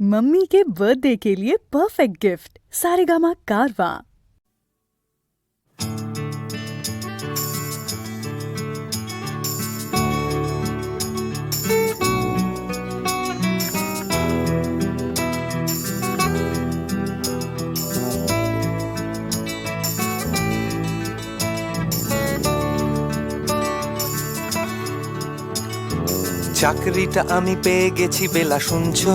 Mummy के birthday के लिए परफेक्ट गिफ्ट सारेगामा कारवा চাকরিটা আমি পেয়ে গেছি বেলা শুনছো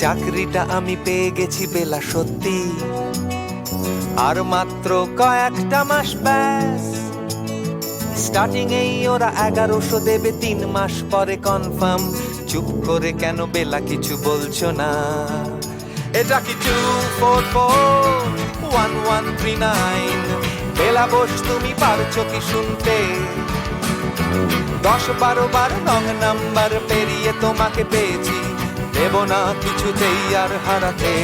চাকরিটা আমি পেয়ে গেছি বেলা সত্যি। আর মাত্র কয়েকটা মাস ব্যাস। স্টার্টিং এই ওরা এগারোশো দেবে তিন মাস পরে কনফার্ম। চুপ করে কেন বেলা কিছু বলছো না? এটা কি two four four one one three nine Bela Bose, তুমি পারছ কি শুনতে? দশ বারো বার নং নাম্বার পেরিয়ে তোমাকে পেয়েছি। দেব না কিছুতেই আর হারাতে।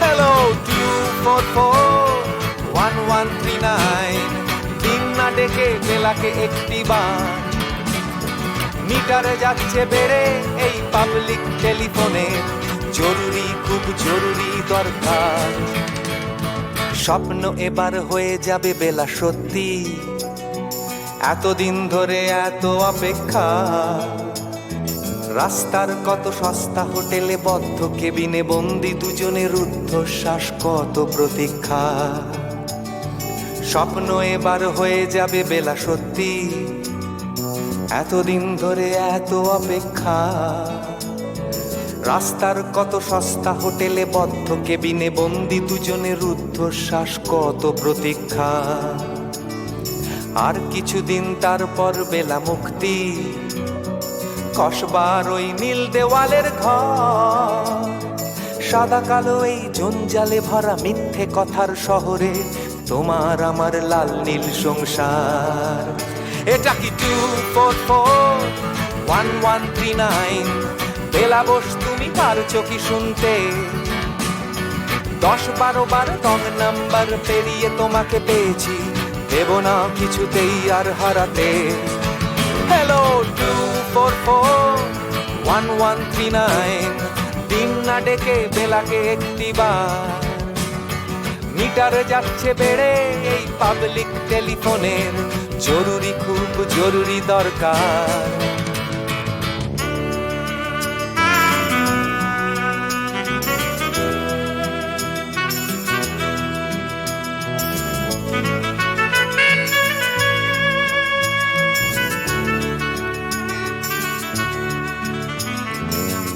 Hello two four four one one three nine দিন না ডেকে বেলাকে একটি বার। মিটারে যাচ্ছে বেড়ে এই পাবলিক টেলিফোনে জরুরি, খুব জরুরি দরকার। স্বপ্ন এবার হয়ে যাবে বেলা সত্যি। এতদিন ধরে এত অপেক্ষা। রাস্তার কত সস্তা হোটেলে বদ্ধ কেবিনে বন্দি দুজনের রুদ্ধশ্বাস, কত প্রতীক্ষা। স্বপ্ন এবার হয়ে যাবে বেলা সত্যি। এতদিন ধরে এত অপেক্ষা। রাস্তার কত সস্তা হোটেলে বদ্ধ কেবিনে বন্দি দুজনের রুদ্ধশ্বাস, কত প্রতীক্ষা। আর কিছুদিন তারপর বেলা মুক্তি। কসবার ওই নীল দেওয়ালের ঘর। সাদা কালো এই জঞ্জালে ভরা মিথ্যে কথার শহরে তোমার আমার লাল নীল সংসার। এটা কি two four four one one three nine Bela Bose তুমি পারছ কি শুনতে। দশ বারো বার রং নাম্বার পেরিয়ে তোমাকে পেয়েছি। দেব না কিছুতেই আর হারাতে। Hello two four four one one three nine দিন না ডেকে বেলাকে একটি মিটার মিটারে যাচ্ছে বেড়ে এই পাবলিক টেলিফোনের জরুরি খুব জরুরি দরকার।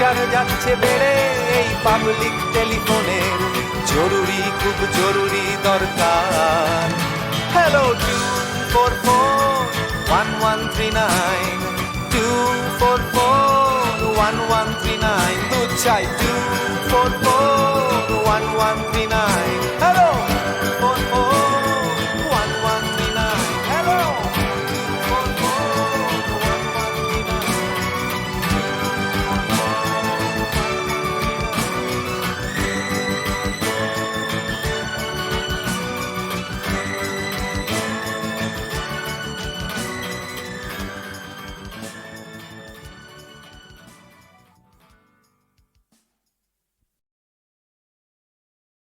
মিটার যাচ্ছে বেড়ে, এই পাবলিক টেলিফোনের জরুরি, খুব জরুরি দরকার। Hello two four four one one three nine two four four one one three nine দু চাই টু